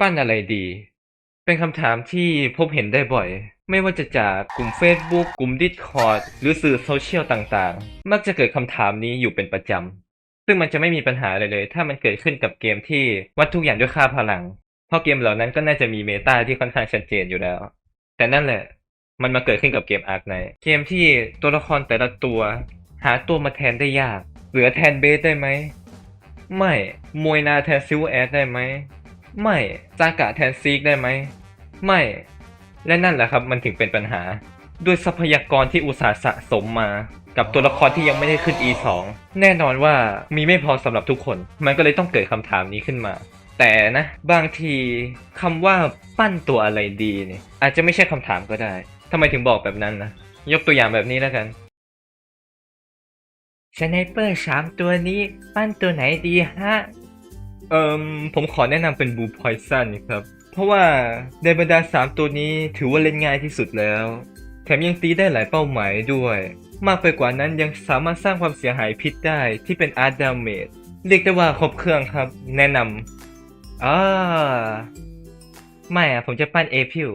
ปั้นอะไรดี เป็นคำถามที่พบเห็นได้บ่อย ไม่ว่าจะจากกลุ่ม Facebook กลุ่ม Discord หรือสื่อโซเชียลต่างๆ มักจะเกิดคำถามนี้อยู่เป็นประจำ ซึ่งมันจะไม่มีปัญหาอะไรเลย ถ้ามันเกิดขึ้นกับเกมที่วัดทุกอย่างด้วยค่าพลัง เพราะเกมเหล่านั้นก็น่าจะมีเมตาที่ค่อนข้างชัดเจนอยู่แล้ว แต่นั่นแหละ มันมาเกิดขึ้นกับเกมอาร์คไนเกมที่ตัวละครแต่ละตัว หาตัวมาแทนได้ยาก เหลือแทนเบสได้ไหม ไม่ มวยนาแทนซิลแอดได้ไหม ไม่ซากะแทนซีกได้ไหม ไม่ และนั่นแหละครับมันถึงเป็นปัญหา ด้วยทรัพยากรที่อุตสาห์สะสมมา กับตัวละครที่ยังไม่ได้ขึ้น E2 แน่นอนว่ามีไม่พอสำหรับทุกคน มันก็เลยต้องเกิดคำถามนี้ขึ้นมา แต่นะ บางทีคำว่าปั้นตัวอะไรดีเนี่ยอาจจะไม่ใช่คำถามก็ได้ทำไมถึงบอกแบบนั้นนะยกตัวอย่างแบบนี้แล้วกันสไนเปอร์สามตัวนี้ ปั้นตัวไหนดีฮะ เอ่มผมขอแนะนำเป็นบูพอยซันครับ เพราะว่าในบรรดา 3 ตัวนี้ถือว่าเล่นง่ายที่สุดแล้ว แถมยังตีได้หลายเป้าหมายด้วย มากไปกว่านั้นยังสามารถสร้างความเสียหายพิษได้ที่เป็นอาร์ตดาเมจเรียกได้ว่าครบเครื่องครับ แนะนำอ่าไม่อะผมจะปั้นเอพิว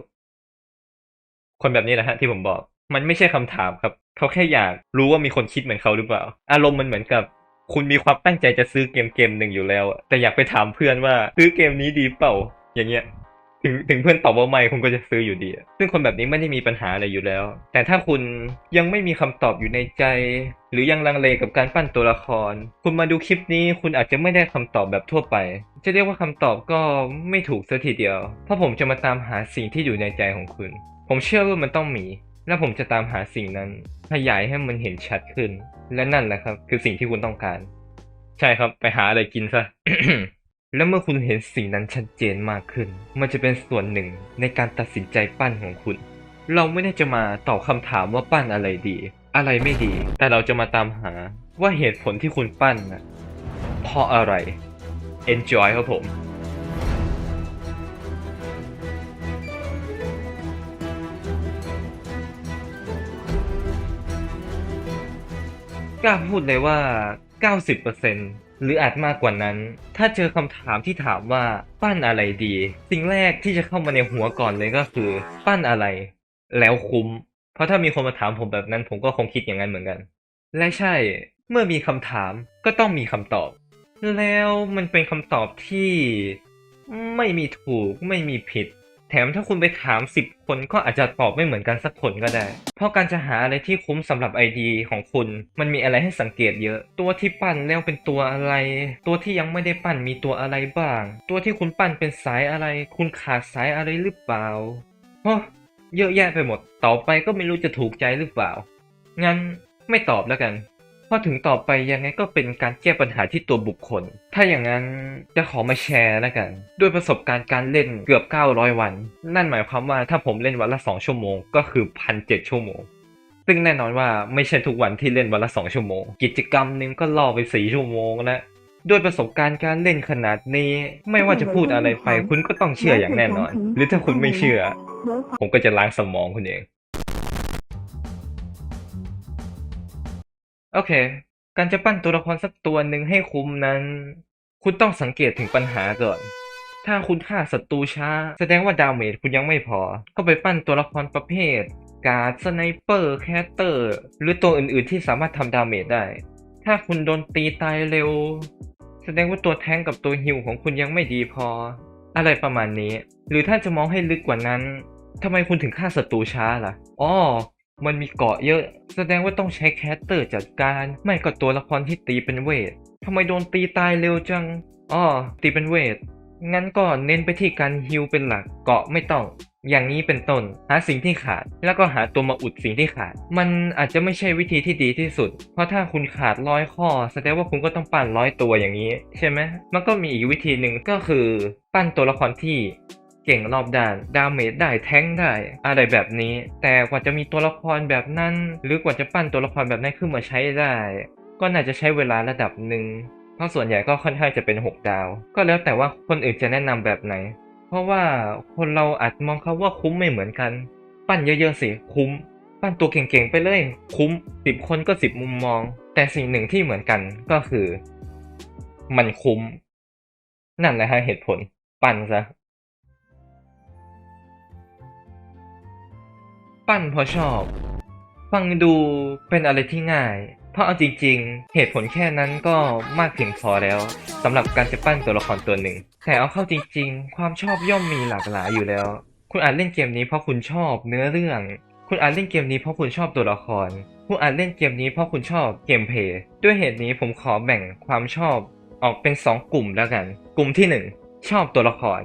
คนแบบนี้แหละฮะที่ผมบอก มันไม่ใช่คำถามครับ เขาแค่อยากรู้ว่ามีคนคิดเหมือนเขาหรือเปล่า อารมณ์มันเหมือนกับ คุณมีความตั้งใจจะซื้อเกมเกมหนึ่งอยู่แล้ว แต่อยากไปถามเพื่อนว่าซื้อเกมนี้ดีเปล่า อย่างเงี้ย ถึงถึงเพื่อนตอบว่าไม่คุณก็จะซื้ออยู่ดี ซึ่งคนแบบนี้ไม่ได้มีปัญหาอะไรอยู่แล้ว แต่ถ้าคุณยังไม่มีคำตอบอยู่ในใจ หรือยังลังเลกับการปั้นตัวละคร คุณมาดูคลิปนี้คุณอาจจะไม่ได้คำตอบแบบทั่วไป จะเรียกว่าคำตอบก็ไม่ถูกซะทีเดียว เพราะผมจะมาตามหาสิ่งที่อยู่ในใจของคุณ ผมเชื่อว่ามันต้องมี และผมจะตามหาสิ่งนั้น ขยายให้มันเห็นชัดขึ้น และนั่นแหละครับ คือสิ่งที่คุณต้องการ ใช่ครับไปหาอะไรกินซะแล้วเมื่อคุณเห็นสิ่งนั้นชัดเจนมากขึ้น มันจะเป็นส่วนหนึ่งในการตัดสินใจปั้นของคุณ เราไม่ได้จะมาตอบคำถามว่าปั้นอะไรดี อะไรไม่ดี แต่เราจะมาตามหาว่าเหตุผลที่คุณปั้นนะเพราะอะไร enjoy ครับผม กล้าพูดเลยว่า 90%หรืออาจมากกว่านั้น ถ้าเจอคำถามที่ถามว่าปั้นอะไรดี สิ่งแรกที่จะเข้ามาในหัวก่อนเลยก็คือ ปั้นอะไร แล้วคุ้ม เพราะถ้ามีคนมาถามผมแบบนั้น ผมก็คงคิดอย่างนั้นเหมือนกัน และใช่ เมื่อมีคำถามก็ต้องมีคำตอบ แล้วมันเป็นคำตอบที่ ไม่มีถูกไม่มีผิด แถมถ้าคุณไปถาม 10 คนก็อาจจะตอบไม่เหมือนกันสักคนก็ได้ เพราะการจะหาอะไรที่คุ้มสำหรับ ID ของคุณ มันมีอะไรให้สังเกตเยอะ ตัวที่ปั้นแล้วเป็นตัวอะไร ตัวที่ยังไม่ได้ปั้นมีตัวอะไรบ้าง ตัวที่คุณปั้นเป็นสายอะไร คุณขาดสายอะไรหรือเปล่าโอ้เยอะแยะไปหมด ต่อไปก็ไม่รู้จะถูกใจหรือเปล่า งั้นไม่ตอบแล้วกัน พราถึงต่อไปยังไงก็เป็นการแก้ปัญหาที่ตัวบุคคล ถ้าอย่างนั้นจะขอมาแชร์แล้วกัน ด้วยประสบการณ์การเล่นเกือบ 900 วัน นั่นหมายความว่าถ้าผมเล่นวันละ 2 ชั่วโมงก็คือ1,007ชั่วโมง ซึ่งแน่นอนว่าไม่ใช่ทุกวันที่เล่นวันละ 2 ชั่วโมง กิจกรรมหนึงก็ล่อไป 4 ชั่วโมงแล้วด้วยประสบการณ์การเล่นขนาดนี้ ไม่ว่าจะพูดอะไรไป คุณก็ต้องเชื่ออย่างแน่นอน หรือถ้าคุณไม่เชื่อ ผมก็จะล้างสมองคุณเอง โอเค การจะปั้นตัวละครสักตัวหนึ่งให้คุ้มนั้น คุณต้องสังเกตถึงปัญหาก่อน ถ้าคุณฆ่าศัตรูช้า แสดงว่าดาเมจคุณยังไม่พอ ก็ไปปั้นตัวละครประเภท การ์ดสไนเปอร์แคสเตอร์ หรือตัวอื่น ๆ ที่สามารถทำดาเมจได้ ถ้าคุณโดนตีตายเร็ว แสดงว่าตัวแทงกับตัวฮิลของคุณยังไม่ดีพอ อะไรประมาณนี้ หรือถ้าจะมองให้ลึกกว่านั้นทำไมคุณถึงฆ่าศัตรูช้าล่ะ อ๋อ มันมีเกาะเยอะ แสดงว่าต้องใช้แคสเตอร์จัดการ ไม่ก็ตัวละครที่ตีเป็นเวททำไมโดนตีตายเร็วจังอ๋อตีเป็นเวท งั้นก็เน้นไปที่การฮิลเป็นหลัก เกาะไม่ต้อง อย่างนี้เป็นต้น หาสิ่งที่ขาด แล้วก็หาตัวมาอุดสิ่งที่ขาด มันอาจจะไม่ใช่วิธีที่ดีที่สุด เพราะถ้าคุณขาดร้อยข้อ แสดงว่าคุณก็ต้องปั้นร้อยตัวอย่างนี้ ใช่ไหมมันก็มีอีกวิธีหนึ่งก็คือ ปั้นตัวละครที่ เก่งรอบด้าน ดาเมจได้แท้งได้ อะไรแบบนี้ แต่กว่าจะมีตัวละครแบบนั้น หรือกว่าจะปั้นตัวละครแบบนั้นขึ้นมาใช้ได้ ก็น่าจะใช้เวลาระดับหนึ่งเพราะส่วนใหญ่ก็ค่อนข้างจะเป็น 6 ดาว ก็แล้วแต่ว่าคนอื่นจะแนะนำแบบไหน เพราะว่าคนเราอาจมองเขาว่าคุ้มไม่เหมือนกัน ปั้นเยอะๆสิคุ้ม ปั้นตัวเก่งๆไปเลยคุ้มสิบคนก็สิบมุมมอง แต่สิ่งหนึ่งที่เหมือนกันก็คือ มันคุ้ม นั่นแหละฮะเหตุผล ปั้นซะ ปั้นเพราะชอบ ฟังดูเป็นอะไรที่ง่าย เพราะเอาจริงๆ เหตุผลแค่นั้นก็มากเพียงพอแล้วสำหรับการจะปั้นตัวละครตัวหนึ่ง แต่เอาเข้าจริงๆ ความชอบย่อมมีหลากหลายอยู่แล้ว คุณอาจเล่นเกมนี้เพราะคุณชอบเนื้อเรื่อง คุณอาจเล่นเกมนี้เพราะคุณชอบตัวละคร คุณอาจเล่นเกมนี้เพราะคุณชอบเกมเพลย์ด้วยเหตุนี้ผมขอแบ่งความชอบออกเป็น 2 กลุ่มแล้วกัน กลุ่มที่ 1 ชอบตัวละคร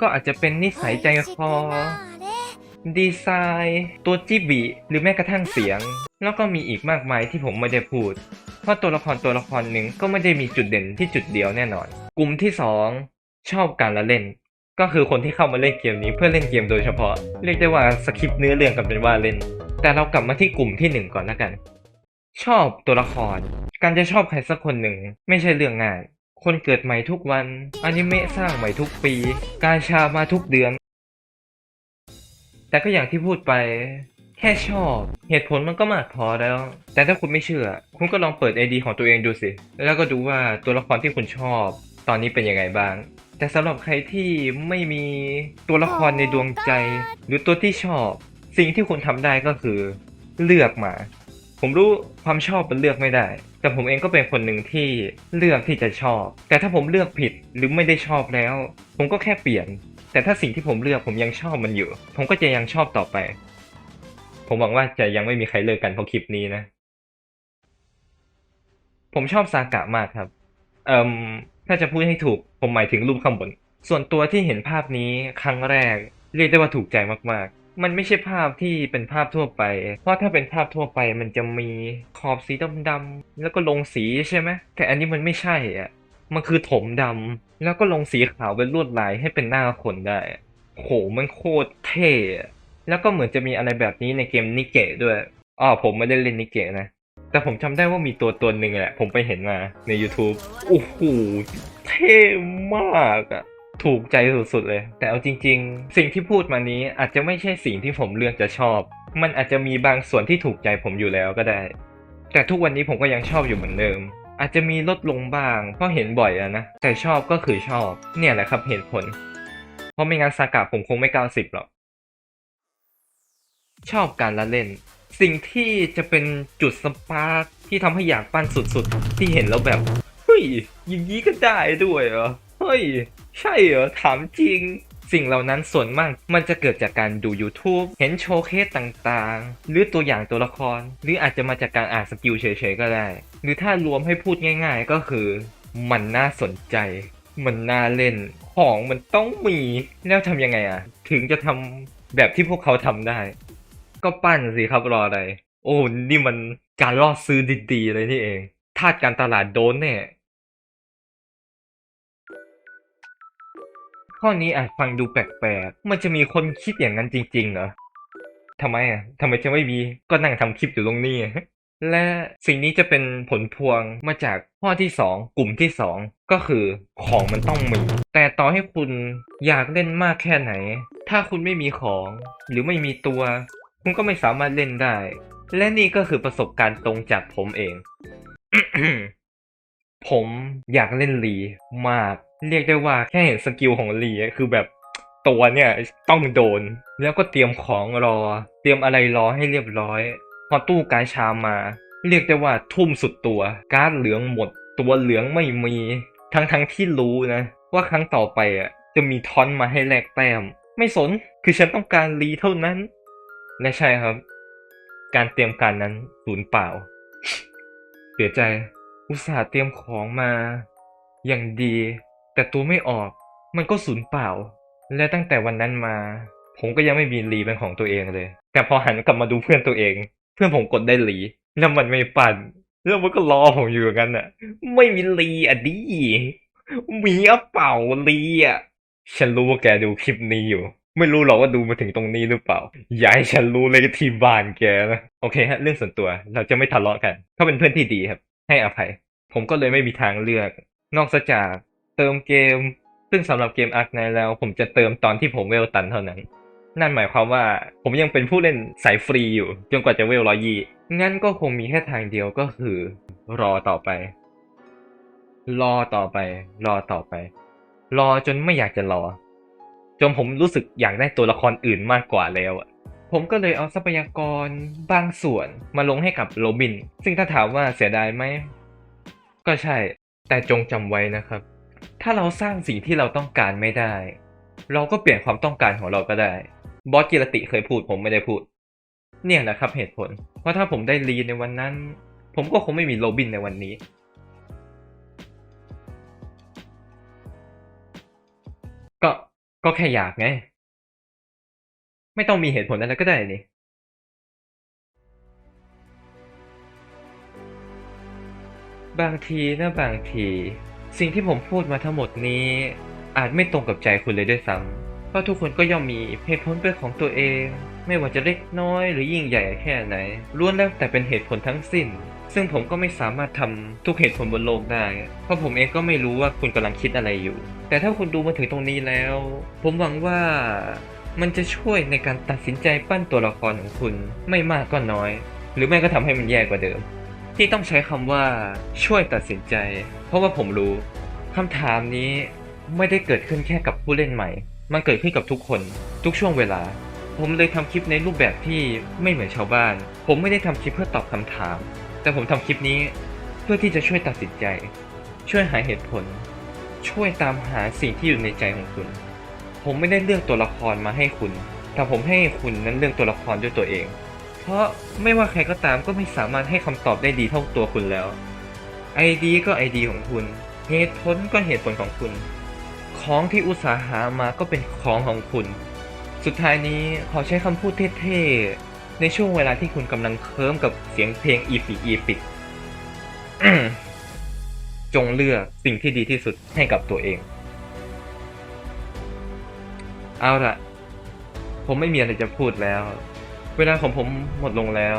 ก็อาจจะเป็นนิสัยใจคอ ดีไซน์ ตัวจิบิหรือแม้กระทั่งเสียง แล้วก็มีอีกมากมายที่ผมไม่ได้พูด เพราะตัวละครตัวละครหนึ่งก็ไม่ได้มีจุดเด่นที่จุดเดียวแน่นอน กลุ่มที่ 2 ชอบการละเล่น ก็คือคนที่เข้ามาเล่นเกมนี้เพื่อเล่นเกมโดยเฉพาะ เรียกได้ว่าสคริปต์เนื้อเรื่องกันเป็นว่าเล่น แต่เรากลับมาที่กลุ่มที่หนึ่งก่อนแล้วกัน ชอบตัวละคร การจะชอบใครสักคนหนึ่งไม่ใช่เรื่องง่ายคนเกิดใหม่ทุกวัน อนิเมะสร้างใหม่ทุกปี การชามาทุกเดือน แต่ก็อย่างที่พูดไป แค่ชอบ เหตุผลมันก็มากพอแล้ว แต่ถ้าคุณไม่เชื่อ คุณก็ลองเปิด ID ของตัวเองดูสิ แล้วก็ดูว่าตัวละครที่คุณชอบ ตอนนี้เป็นยังไงบ้าง แต่สำหรับใครที่ไม่มีตัวละครในดวงใจ หรือตัวที่ชอบ สิ่งที่คุณทำได้ก็คือเลือกมา ผมรู้ความชอบมันเลือกไม่ได้ แต่ผมเองก็เป็นคนหนึ่งที่เลือกที่จะชอบ แต่ถ้าผมเลือกผิดหรือไม่ได้ชอบแล้ว ผมก็แค่เปลี่ยน แต่ถ้าสิ่งที่ผมเลือกผมยังชอบมันอยู่ ผมก็จะยังชอบต่อไป ผมหวังว่าจะยังไม่มีใครเลิกกันเพราะคลิปนี้นะ ผมชอบซากะมากครับ เอ่มถ้าจะพูดให้ถูก ผมหมายถึงรูปข้างบน ส่วนตัวที่เห็นภาพนี้ครั้งแรก เรียกได้ว่าถูกใจมากๆ มันไม่ใช่ภาพที่เป็นภาพทั่วไป เพราะถ้าเป็นภาพทั่วไปมันจะมีขอบสีดำๆแล้วก็ลงสีใช่ไหมแต่อันนี้มันไม่ใช่อะ มันคือถมดำแล้วก็ลงสีขาวเป็นลวดลายให้เป็นหน้าคนได้ โหมันโคตรเท่แล้วก็เหมือนจะมีอะไรแบบนี้ในเกมนิเกะด้วยอ๋อผมไม่ได้เล่นนิเกะนะ แต่ผมจำได้ว่ามีตัวตัวหนึ่งแหละ ผมไปเห็นมาใน YouTube โอ้โหเท่มากอะถูกใจสุดๆเลย แต่เอาจริง ๆ สิ่งที่พูดมานี้อาจจะไม่ใช่สิ่งที่ผมเลือกจะชอบ มันอาจจะมีบางส่วนที่ถูกใจผมอยู่แล้วก็ได้ แต่ทุกวันนี้ผมก็ยังชอบอยู่เหมือนเดิม อาจจะมีลดลงบ้างเพราะเห็นบ่อยอะนะ แต่ชอบก็คือชอบ เนี่ยแหละครับเหตุผล เพราะไม่งั้นซากะผมคงไม่ 90 หรอก ชอบการละเล่น สิ่งที่จะเป็นจุดสปาร์คที่ทำให้อยากปั้นสุดๆ ที่เห็นแล้วแบบ เฮ้ยอย่างนี้ก็ได้ด้วยเหรอ เฮ้ย ใช่เหรอ ถามจริง สิ่งเหล่านั้นส่วนมากมันจะเกิดจากการดู YouTube เห็นโชว์เคสต่างๆ หรือตัวอย่างตัวละคร หรืออาจจะมาจากการอ่านสกิลเฉยๆก็ได้ หรือถ้ารวมให้พูดง่าย ๆ ก็คือ มันน่าสนใจ มันน่าเล่นของมันต้องมีแล้วทำยังไงอะถึงจะทำแบบที่พวกเขาทำได้ ก็ปั้นสิครับรออะไร โอ้นี่มันการล่อซื้อดีๆเลยนี่เองทาสการตลาดโดนแน่ ข้อนี้อาจฟังดูแปลกๆ มันจะมีคนคิดอย่างนั้นจริงๆเหรอทำไมอะทำไมจะไม่มีก็นั่งทำคลิปอยู่ตรงนี้ และสิ่งนี้จะเป็นผลพวงมาจากข้อที่สองกลุ่มที่สองก็คือของมันต้องมี แต่ต่อให้คุณอยากเล่นมากแค่ไหน ถ้าคุณไม่มีของ หรือไม่มีตัว คุณก็ไม่สามารถเล่นได้ และนี่ก็คือประสบการณ์ตรงจากผมเอง ผมอยากเล่นลีมาก เรียกได้ว่าแค่เห็นสกิลของลีคือแบบตัวเนี่ยต้องโดน แล้วก็เตรียมของรอ เตรียมอะไรรอให้เรียบร้อย พอตู้การชามมา เรียกได้ว่าทุ่มสุดตัว การ์ดเหลืองหมด ตัวเหลืองไม่มี ทั้งทั้งที่รู้นะ ว่าครั้งต่อไปอะจะมีทอนมาให้แลกแต้ม ไม่สนคือฉันต้องการลีเท่านั้น และใช่ครับ การเตรียมการนั้นสูญเปล่า เสียใจ อุตส่าห์เตรียมของมา อย่างดี แต่ตัวไม่ออกมันก็สูญเปล่า และตั้งแต่วันนั้นมา ผมก็ยังไม่มีลีเป็นของตัวเองเลย แต่พอหันกลับมาดูเพื่อนตัวเอง เพื่อนผมกดได้ลีแล้วมันไม่ปั่นแล้วมันก็รอผมอยู่อย่างนั้นน่ะ ไม่มีลีอะดิมีอะเปล่าลีอะฉันรู้ว่าแกดูคลิปนี้อยู่ ไม่รู้หรอกว่าดูมาถึงตรงนี้หรือเปล่าอย่าให้ฉันรู้เลยที่บ้านแกนะโอเคฮะ เรื่องส่วนตัวเราจะไม่ทะเลาะกันเขาเป็นเพื่อนที่ดีครับ ให้อภัย ผมก็เลยไม่มีทางเลือก นอกจาก เติมเกม ซึ่งสำหรับเกมอาร์คไนแล้ว ผมจะเติมตอนที่ผมเวลตันเท่านั้น นั่นหมายความว่าผมยังเป็นผู้เล่นสายฟรีอยู่ จนกว่าจะเวลร้อยยี่งั้นก็คงมีแค่ทางเดียวก็คือ รอต่อไป รอต่อไป รอต่อไป รอจนไม่อยากจะรอ จนผมรู้สึกอยากได้ตัวละครอื่นมากกว่าแล้วอะผมก็เลยเอาทรัพยากรบางส่วนมาลงให้กับโรบิน ซึ่งถ้าถามว่าเสียดายไหม ก็ใช่ แต่จงจำไว้นะครับ ถ้าเราสร้างสิ่งที่เราต้องการไม่ได้ เราก็เปลี่ยนความต้องการของเราก็ได้ บอสกิรติเคยพูดผมไม่ได้พูด เนี่ยนะครับเหตุผล เพราะถ้าผมได้ลีในวันนั้น ผมก็คงไม่มีโรบินในวันนี้ ก็ก็แค่อยากไง ไม่ต้องมีเหตุผลอะไรก็ได้นี่บางทีนะบางที สิ่งที่ผมพูดมาทั้งหมดนี้ อาจไม่ตรงกับใจคุณเลยด้วยซ้ำเพราะทุกคนก็ย่อมมีเหตุผลเป็นของตัวเอง ไม่ว่าจะเล็กน้อยหรือยิ่งใหญ่แค่ไหนล้วนแล้วแต่เป็นเหตุผลทั้งสิ้น ซึ่งผมก็ไม่สามารถทำทุกเหตุผลบนโลกได้ เพราะผมเองก็ไม่รู้ว่าคุณกำลังคิดอะไรอยู่ แต่ถ้าคุณดูมาถึงตรงนี้แล้ว ผมหวังว่ามันจะช่วยในการตัดสินใจปั้นตัวละครของคุณไม่มากก็น้อย หรือไม่ก็ทำให้มันแย่กว่าเดิม ที่ต้องใช้คำว่าช่วยตัดสินใจ เพราะว่าผมรู้คำถามนี้ไม่ได้เกิดขึ้นแค่กับผู้เล่นใหม่ มันเกิดขึ้นกับทุกคน ทุกช่วงเวลา ผมเลยทำคลิปในรูปแบบที่ไม่เหมือนชาวบ้าน ผมไม่ได้ทำคลิปเพื่อตอบคำถาม แต่ผมทำคลิปนี้เพื่อที่จะช่วยตัดสินใจ ช่วยหาเหตุผล ช่วยตามหาสิ่งที่อยู่ในใจของคุณ ผมไม่ได้เลือกตัวละครมาให้คุณ แต่ผมให้คุณนั้นเลือกตัวละครด้วยตัวเอง เพราะไม่ว่าใครก็ตามก็ไม่สามารถให้คำตอบได้ดีเท่าตัวคุณแล้วไอดีก็ไอดีของคุณ เหตุผลก็เหตุผลของคุณ ของที่อุตสาหามาก็เป็นของของคุณ สุดท้ายนี้ขอใช้คำพูดเท่ๆ ในช่วงเวลาที่คุณกำลังเคิมกับเสียงเพลงอีปิอีปิจงเลือกสิ่งที่ดีที่สุดให้กับตัวเอง เอาละผมไม่มีอะไรจะพูดแล้ว เวลาของผมหมดลงแล้ว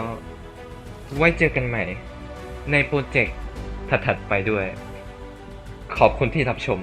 ไว้เจอกันใหม่ ในโปรเจกต์ถัดๆไปด้วย ขอบคุณที่รับชม